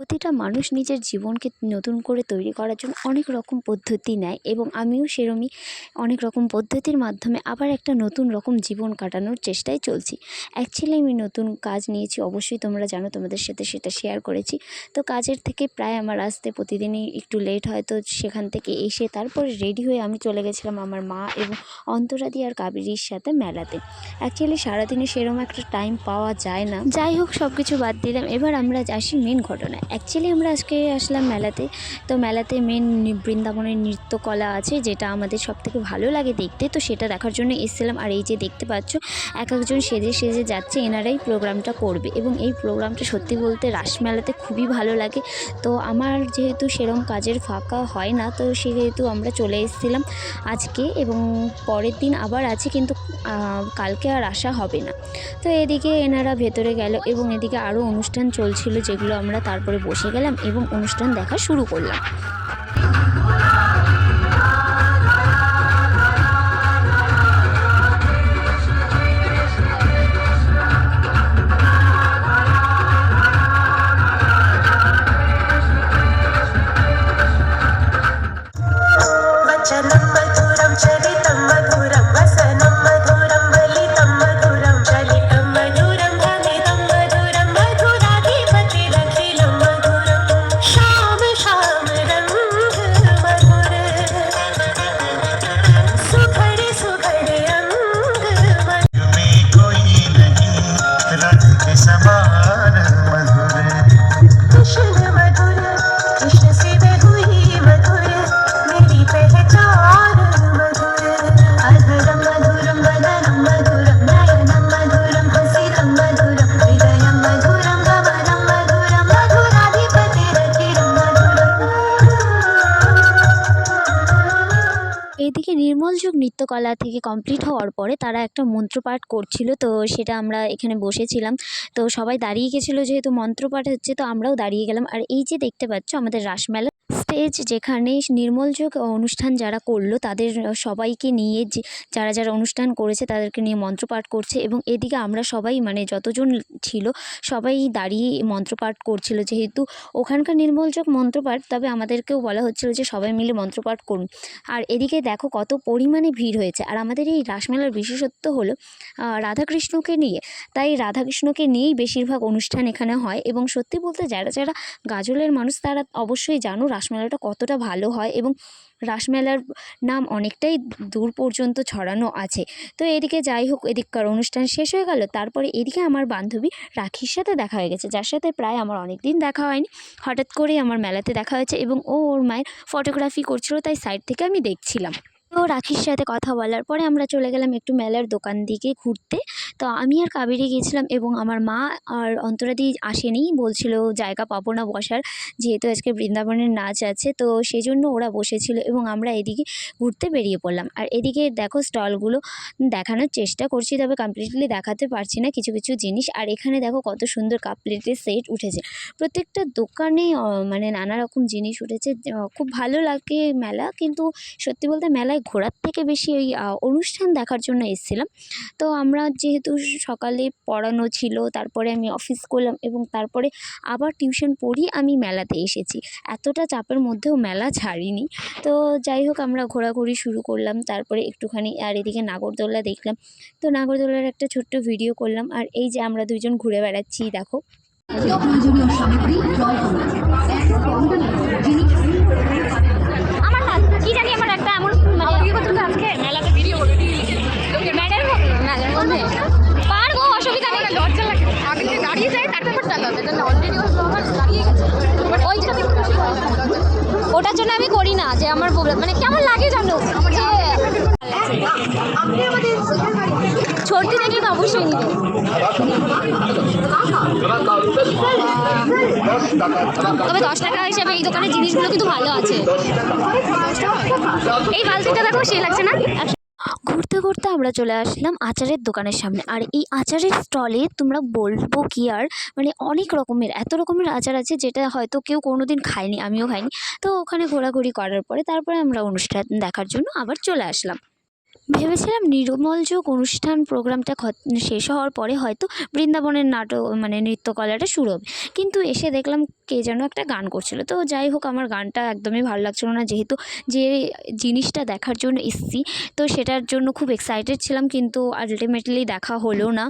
প্রতিটা মানুষ নিজের জীবনকে নতুন করে তৈরি করার জন্য অনেক রকম পদ্ধতি নেয় এবং আমিও সেরমই অনেক রকম পদ্ধতির মাধ্যমে আবার একটা নতুন রকম জীবন কাটানোর চেষ্টায় চলছি। অ্যাকচুয়ালি আমি নতুন কাজ নিয়েছি, অবশ্যই তোমরা জানো, তোমাদের সাথে সেটা শেয়ার করেছি। তো কাজের থেকে প্রায় আমার আসতে প্রতিদিনই একটু লেট হয়, তো সেখান থেকে এসে তারপরে রেডি হয়ে আমি চলে গেছিলাম আমার মা এবং অন্তরাদি আর কাবেরীর সাথে মেলাতে। অ্যাকচুয়ালি সারাদিনে সেরকম একটা টাইম পাওয়া যায় না। যাই হোক সব কিছু বাদ দিলাম। এবার আমরা আসি মেন ঘটনায়। অ্যাকচুয়ালি আমরা আজকে আসলাম মেলাতে। তো মেলাতে মেন বৃন্দাবনের নৃত্যকলা আছে, যেটা আমাদের সব থেকে ভালো লাগে দেখতে। তো সেটা দেখার জন্য এসেছিলাম। আর এই যে দেখতে পাচ্ছ, এক একজন সেজে সেজে যাচ্ছে, এনারাই প্রোগ্রামটা করবে। এবং এই প্রোগ্রামটা সত্যি বলতে রাসমেলাতে খুবই ভালো লাগে। তো আমার যেহেতু সেরম কাজের ফাঁকা হয় না, তো সেহেতু আমরা চলে এসেছিলাম আজকে। এবং পরের দিন আবার আছে, কিন্তু কালকে আর আসা হবে না। তো এদিকে এনারা ভেতরে গেল এবং এদিকে আরও অনুষ্ঠান চলছিল, যেগুলো আমরা তারপরে বসে গেলাম এবং অনুষ্ঠান দেখা শুরু করলাম। এইদিকে নির্মল যুগ নৃত্যকলা থেকে কমপ্লিট হওয়ার পরে তারা একটা মন্ত্রপাঠ করছিল, তো সেটা আমরা এখানে বসেছিলাম। তো সবাই দাঁড়িয়ে গেছিল যেহেতু মন্ত্রপাঠ হচ্ছে, তো আমরাও দাঁড়িয়ে গেলাম। আর এই যে দেখতে পাচ্ছ আমাদের রাসমেলা স্টেজ যেখানে নির্মল যুগ অনুষ্ঠান যারা করল, তাদের সবাইকে নিয়ে যে, যারা যারা অনুষ্ঠান করেছে তাদেরকে নিয়ে মন্ত্রপাঠ করছে এবং এদিকে আমরা সবাই মানে যতজন ছিল সবাই দাঁড়িয়ে মন্ত্রপাঠ করছিল। যেহেতু ওখানকার নির্মল যুগ মন্ত্রপাঠ, তবে আমাদেরকেও বলা হচ্ছিল যে সবাই মিলে মন্ত্রপাঠ করুন। আর এদিকে দেখো কত পরিমাণে ভিড় হয়েছে। আর আমাদের এই রাসমেলার বিশেষত্ব হলো রাধাকৃষ্ণকে নিয়ে। তাই রাধাকৃষ্ণকে নিয়েই বেশিরভাগ অনুষ্ঠান এখানে হয় এবং সত্যি বলতে যারা যারা গাজলের মানুষ তারা অবশ্যই জানো রাসমেলাটা কতটা ভালো হয় এবং রাসমেলার নাম অনেকটাই দূর পর্যন্ত ছড়ানো আছে। তো এদিকে যাই হোক, এদিককার অনুষ্ঠান শেষ হয়ে গেল। তারপরে এদিকে আমার বান্ধবী রাখির সাথে দেখা হয়ে গেছে, যার সাথে প্রায় আমার অনেক দিন দেখা হয়নি। হঠাৎ করেই আমার মেলাতে দেখা হয়েছে এবং ও ওর মায়ের ফটোগ্রাফি করছিল, তাই সাইড থেকে আমি দেখছিলাম। তো রাখির সাথে কথা বলার পরে আমরা চলে গেলাম একটু মেলার দোকান দিকে ঘুরতে। তো আমি আর কাবেরি গিয়েছিলাম এবং আমার মা আর অন্তরাদি আসেনি, বলছিল জায়গা পাবো না বসার, যেহেতু আজকে বৃন্দাবনের নাচ আছে, তো সেই জন্য ওরা বসেছিল এবং আমরা এদিকে ঘুরতে বেরিয়ে পড়লাম। আর এদিকে দেখো স্টলগুলো দেখানোর চেষ্টা করছি, তবে কমপ্লিটলি দেখাতে পারছি না কিছু কিছু জিনিস। আর এখানে দেখো কত সুন্দর কাপ প্লেটের সেট উঠেছে। প্রত্যেকটা দোকানে মানে নানা রকম জিনিস উঠেছে খুব ভালো লাগে মেলা, কিন্তু সত্যি বলতে মেলায় ঘোরার থেকে বেশি ওই অনুষ্ঠান দেখার জন্য এসেছিলাম। তো আমরা যেহেতু সকালে পড়ানো ছিল, তারপরে আমি অফিস করলাম এবং তারপরে আবার টিউশন পড়ি আমি মেলাতে এসেছি। এতটা চাপের মধ্যেও মেলা ছাড়িনি। তো যাই হোক, আমরা ঘোরাঘুরি শুরু করলাম, তারপরে একটুখানি আর এদিকে নাগরদোল্লা দেখলাম। তো নাগরদোল্লার একটা ছোট্ট ভিডিও করলাম আর এই যে আমরা দুজন ঘুরে বেড়াচ্ছি, দেখো। প্রয়োজনীয় সামগ্রী ম্যাডার ম্যাডার মধ্যে? পারব অসুবিধা নেই। লজ্জা লাগে। আগে দাঁড়িয়ে যায় তার ব্যাপারটা আলাদা এটা অলরেডি দাঁড়িয়ে গেছে। ওই ওটার জন্য আমি করি না যে আমার প্রবলেম মানে কেমন লাগে জানো? ছোটটি দেখলে তো অবশ্যই নিবে। তবে দশ টাকা হিসাবে এই দোকানের জিনিসগুলো কিন্তু ভালো আছে। এই বালতিটা দেখো সেই লাগছে না? ঘুরতে ঘুরতে আমরা চলে আসলাম আচারের দোকানের সামনে। আর এই আচারের স্টলে তোমরা বলব কি আর মানে অনেক রকমের, এত রকমের আচার আছে যেটা হয়তো কেউ কোনো দিন খায়নি, আমিও খাইনি। তো ওখানে ঘোরাঘুরি করার পরে তারপরে আমরা অনুষ্ঠান দেখার জন্য আবার চলে আসলাম। ভেবেছিলাম নির্মল যোগ অনুষ্ঠান প্রোগ্রামটা শেষ হওয়ার পরে হয়তো বৃন্দাবনের নাটক মানে নৃত্যকলাটা শুরু হবে। কিন্তু এসে দেখলাম কে যেন একটা গান করছিল। তো যাই হোক, আমার গানটা একদমই ভালো লাগছিল না। যেহেতু যে জিনিসটা দেখার জন্য এসছি, তো সেটার জন্য খুব এক্সাইটেড ছিলাম। কিন্তু আলটিমেটলি দেখা হলো না।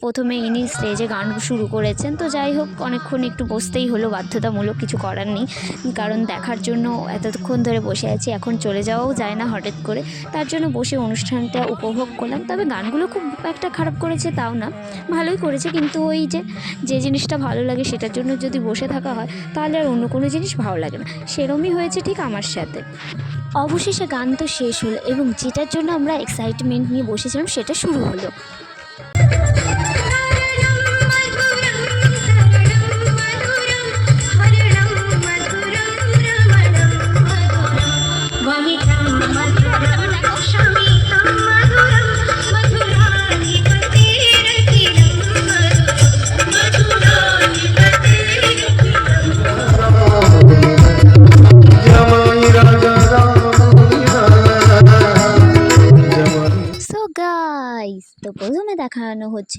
প্রথমে ইনি স্টেজে গান শুরু করেছেন। তো যাই হোক, অনেকক্ষণ একটু বসতেই হলো। বাধ্যতামূলক কিছু করার নেই। কারণ দেখার জন্য এতক্ষণ ধরে বসে আছি। এখন চলে যাওয়াও যায় না হঠাৎ করে। তার জন্য বসে অনুষ্ঠানটা উপভোগ করলাম। তবে গানগুলো খুব একটা খারাপ করেছে তাও না, ভালোই করেছে। কিন্তু ওই যে যে জিনিসটা ভালো লাগে সেটার জন্য যদি বসে থাকা হয়, তাহলে আর অন্য কোনো জিনিস ভালো লাগে না। সেরমই হয়েছে ঠিক আমার সাথে। অবশেষে গান তো শেষ হলো এবং যেটার জন্য আমরা এক্সাইটমেন্ট নিয়ে বসেছিলাম সেটা শুরু হলো।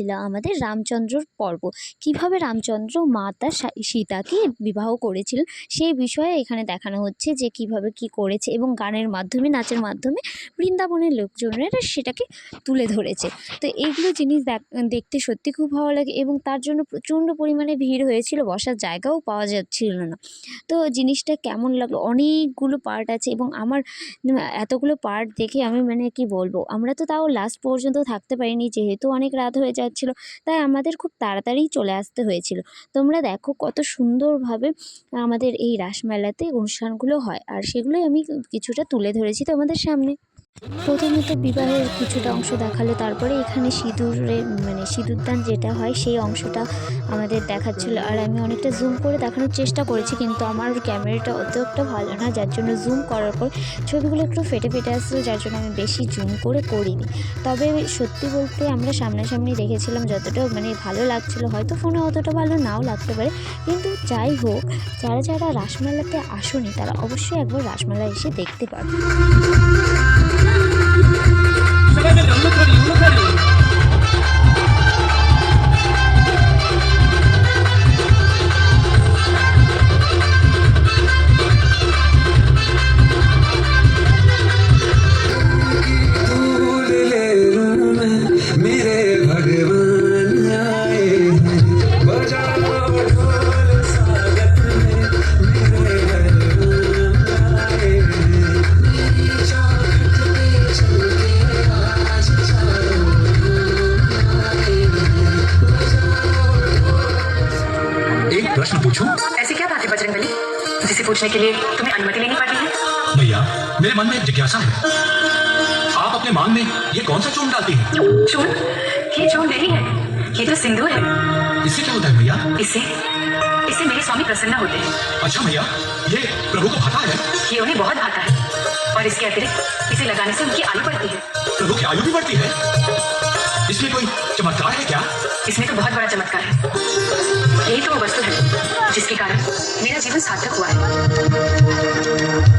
হচ্ছিল আমাদের রামচন্দ্রর পর্ব। কীভাবে রামচন্দ্র মাতা সীতাকে বিবাহ করেছিলেন সেই বিষয়ে এখানে দেখানো হচ্ছে যে কীভাবে কি করেছে এবং গানের মাধ্যমে, নাচের মাধ্যমে বৃন্দাবনের লোকজনেরা সেটাকে তুলে ধরেছে। তো এইগুলো জিনিস দেখ- দেখতে সত্যি খুব ভালো লাগে এবং তার জন্য প্রচণ্ড পরিমাণে ভিড় হয়েছিল, বসার জায়গাও পাওয়া যাচ্ছিল না। তো জিনিসটা কেমন লাগল? অনেকগুলো পার্ট আছে এবং আমার এতগুলো পার্ট দেখে আমি মানে কি বলব? আমরা তো তাও লাস্ট পর্যন্ত থাকতে পারিনি, যেহেতু অনেক রাত হয়ে যাচ্ছিল তাই আমাদের খুব তাড়াতাড়ি চলে আসতে হয়েছিল। তোমরা দেখো কত সুন্দরভাবে আমাদের এই রাসমেলাতে অনুষ্ঠানগুলো হয়, আর সেগুলোই আমি কিছুটা তুলে ধরেছি তোমাদের সামনে। প্রথমে তো বিবাহের কিছুটা অংশ দেখাল, তারপরে এখানে সিঁদুরে মানে সিঁদুরদান যেটা হয়, সেই অংশটা আমাদের দেখাচ্ছিল। আর আমি অনেকটা জুম করে দেখানোর চেষ্টা করেছি, কিন্তু আমার ক্যামেরাটা অত একটা ভালো না, যার জন্য জুম করার পর ছবিগুলো একটু ফেটে ফেটে আসছিল যার জন্য আমি বেশি জুম করে করিনি। তবে সত্যি বলতে আমরা সামনাসামনি দেখেছিলাম যতটা মানে ভালো লাগছিল। হয়তো ফোনে অতটা ভালো নাও লাগতে পারে, কিন্তু যাই হোক, যারা যারা রাসমেলাতে আসেনি, তারা অবশ্যই একবার রাসমেলা এসে দেখতে পারবে। मन में एक जिज्ञासा है। आप अपने मांग में ये कौन सा चून डालती है? चून? ये चून नहीं है। ये तो सिंदूर है। इससे क्या होता है भैया? इससे इससे मेरे स्वामी प्रसन्न होते हैं। अच्छा भैया ये प्रभु को भाता है? ये उन्हें बहुत भाता है। और इसके अतिरिक्त इसे लगाने से उनकी आयु बढ़ती है। प्रभु की आयु भी बढ़ती है? इसमें कोई चमत्कार है क्या? इसमें तो बहुत बड़ा चमत्कार है। यही तो वो वस्तु है जिसके कारण मेरा जीवन सार्थक हुआ है।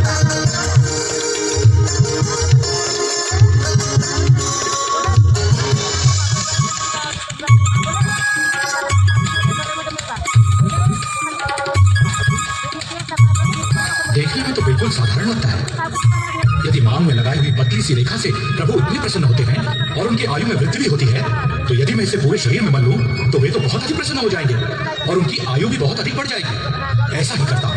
लगाई हुई पतली सी रेखा से प्रभु इतने प्रसन्न होते हैं और उनकी आयु में वृद्धि भी होती है। तो यदि मैं इसे पूरे शरीर में मल लूँ तो वे तो बहुत अधिक प्रसन्न हो जाएँगे और उनकी आयु भी बहुत अधिक बढ़ जाएगी। ऐसा ही करता हूँ।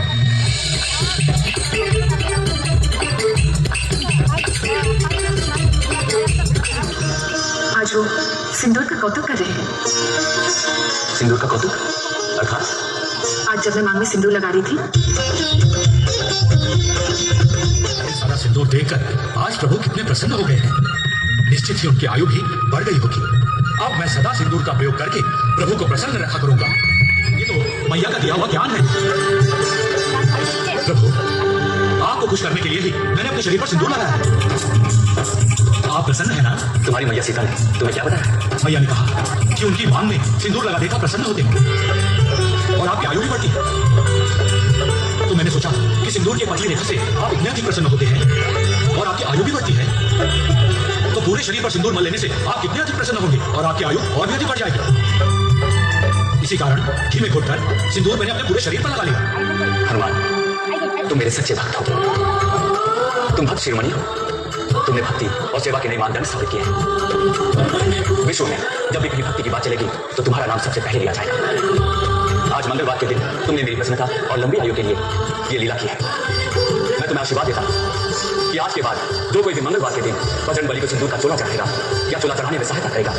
आज वो सिंदूर का कौतुक कर रहे हैं। सिंदूर का कौतुक? अर्थात? आज जब मैं मांग में सिंदूर लगा रही थी सिंदूर देखकर आज प्रभु कितने प्रसन्न हो गए हैं। निश्चित ही उनकी आयु भी बढ़ गई होगी। अब मैं सदा सिंदूर का प्रयोग करके प्रभु को प्रसन्न रखा करूँगा। ये तो मैया का दिया हुआ ज्ञान है। प्रभु आपको खुश करने के लिए ही मैंने अपने शरीर पर सिंदूर लगाया है। आप प्रसन्न है ना? तुम्हारी मैया सीता ने तुम्हें क्या बताया? मैया ने कहा कि उनकी मांग में सिंदूर लगा देकर प्रसन्न होते हैं। और आपकी आयु भी बढ़ती है। मैंने सोचा कि सिंदूर की पतली रेखा से आप इतने अधिक प्रसन्न होते हैं और आपकी आयु भी बढ़ती है। तो पूरे शरीर पर सिंदूर मल लेने से आप कितने अधिक प्रसन्न होंगे और आपकी आयु और भी अधिक बढ़ जाएगी। इसी कारण घी में घोटकर सिंदूर मैंने अपने पूरे शरीर पर लगा लिया। हनुमान, तुम मेरे सच्चे भक्त हो। तुम भक्त शिरोमणि हो। तुमने भक्ति और सेवा के नए मानदंड स्थापित किए हैं। विश्व में जब भी कहीं भक्ति की बात चलेगी तो तुम्हारा नाम सबसे पहले लिया जाएगा। आज मंगलवार के दिन तुमने मेरी प्रसन्नता और लंबी आयु के लिए ये लीला की है। मैं तुम्हें आशीर्वाद देता हूँ कि आज के बाद जो कोई भी मंगलवार के दिन बजरंग बली को सिंदूर का चोला चढ़ाएगा या चोला चढ़ाने में सहायता करेगा,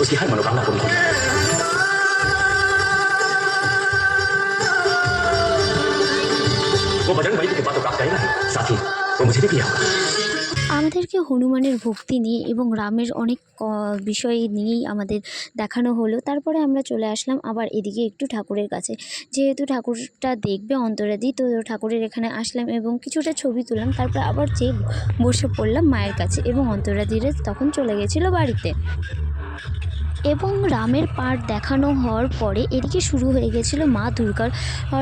उसकी हर मनोकामना पूरी होगी। वो बजरंग बली की कृपा तो प्राप्त करेगा साथ ही वो मुझे भी प्रिय होगा। আমাদেরকে হনুমানের ভক্তি নিয়ে এবং রামের অনেক বিষয় নিয়েই আমাদের দেখানো হলো। তারপরে আমরা চলে আসলাম আবার এদিকে একটু ঠাকুরের কাছে। যেহেতু ঠাকুরটা দেখবে অন্তরাদি, তো ঠাকুরের এখানে আসলাম এবং কিছুটা ছবি তুললাম। তারপরে আবার চেয়ে বসে পড়লাম মায়ের কাছে এবং অন্তরাদিরে তখন চলে গেছিল বাড়িতে। এবং রামের পাঠ দেখানো হওয়ার পরে এদিকে শুরু হয়ে গেছিল মা দুর্গার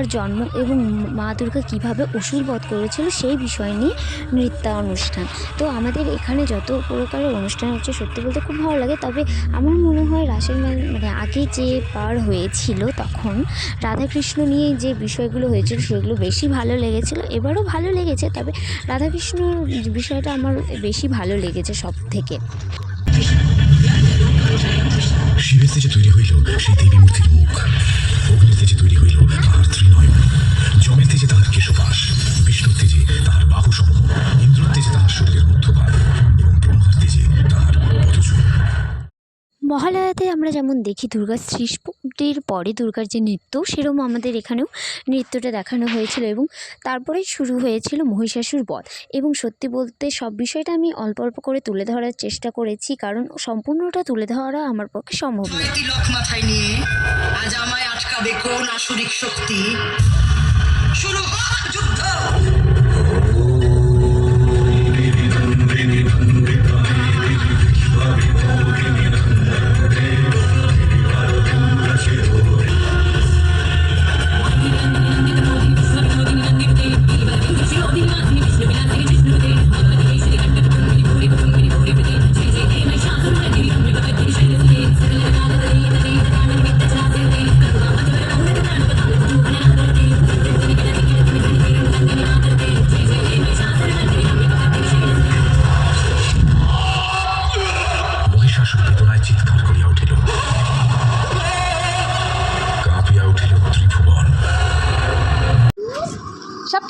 জন্ম এবং মা দুর্গা কীভাবে অসুর বধ করেছিল সেই বিষয় নিয়ে নৃত্যানুষ্ঠান। তো আমাদের এখানে যত প্রকারের অনুষ্ঠান হচ্ছে সত্যি বলতে খুব ভালো লাগে। তবে আমার মনে হয় রাসের মানে আগে যে পার হয়েছিল তখন রাধাকৃষ্ণ নিয়ে যে বিষয়গুলো হয়েছিল সেগুলো বেশি ভালো লেগেছিল। এবারও ভালো লেগেছে, তবে রাধাকৃষ্ণ বিষয়টা আমার বেশি ভালো লেগেছে সব থেকে শিবের তেজে তৈরি হইল সেই দেবী মূর্তির মুখ। অগ্নির তেজে তৈরি হইল আমরা যেমন দেখি দুর্গা সৃষ্টির পরে দুর্গার যে নৃত্য, সেরকম আমাদের এখানেও নৃত্যটা দেখানো হয়েছিল এবং তারপরেই শুরু হয়েছিল মহিষাসুর বধ। এবং সত্যি বলতে সব বিষয়টা আমি অল্প অল্প করে তুলে ধরার চেষ্টা করেছি, কারণ সম্পূর্ণটা তুলে ধরা আমার পক্ষে সম্ভব নয়। যুদ্ধ!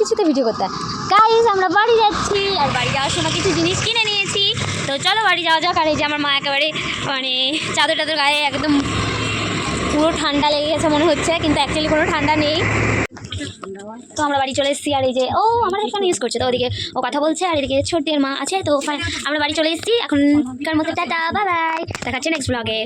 কিছুতে ভিডিও করতে। গাইজ আমরা বাড়ি যাচ্ছি। আর বাড়ি যাওয়ার সময় কিছু জিনিস কিনে নিয়েছি। তো চলো বাড়ি যাওয়া যাক। আর এই যে আমার মা একেবারে মানে চাদর টাদর গায়ে একদম পুরো ঠান্ডা লেগে গেছে মনে হচ্ছে, কিন্তু অ্যাকচুয়ালি কোনো ঠান্ডা নেই। তো আমরা বাড়ি চলে এসেছি। আর এই যে, ও, আমার হেডফোন ইউজ করছে। তো ওদিকে ও কথা বলছে, আর এদিকে ছোট্টের মা আছে। তো আমরা বাড়ি চলে এসেছি। এখনকার মতো, টাটা বাই বাই দেখাচ্ছি নেক্সট ব্লগে